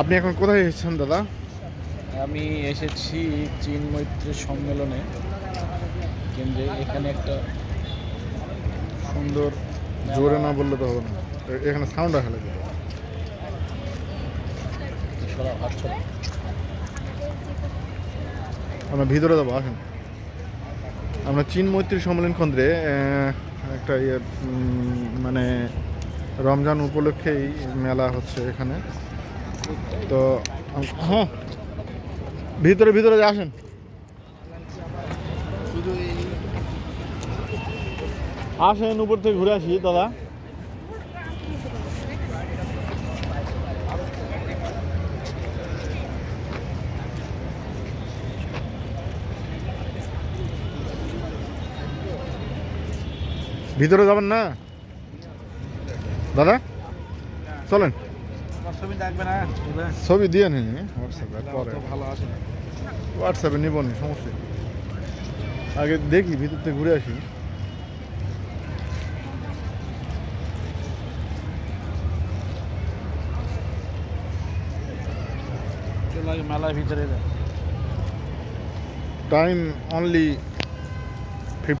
আপনি এখন কোথায় এসেছেন দাদা? আমি এসেছি চীন মৈত্রী সম্মেলনে। কেন্দ্রে এখানে একটা সুন্দর জোরে না বললে তো হবে না। এখানে সাউন্ড আসে লাগে ছড়া হাত ছড়া আমরা ভিতরে যাব আসেন। আমরা চীন মৈত্রী সম্মেলন কেন্দ্রে একটা ইয়ে মানে রমজান উপলক্ষেই মেলা হচ্ছে এখানে। তো হ্যাঁ। ভিতরে ভিতরে আসেন। আসেন, উপর থেকে ঘুরে আসি, দাদা। ভিতরে যাবেন না? দাদা? চলেন। ছবি দিয়ে নিন হোয়াটসঅ্যাপে পরে। হোয়াটসঅ্যাপে নিব নি সমস্যা আগে দেখি ভিতর থেকে ঘুরে আসি। মেলার ভিতরে টাইম অনলি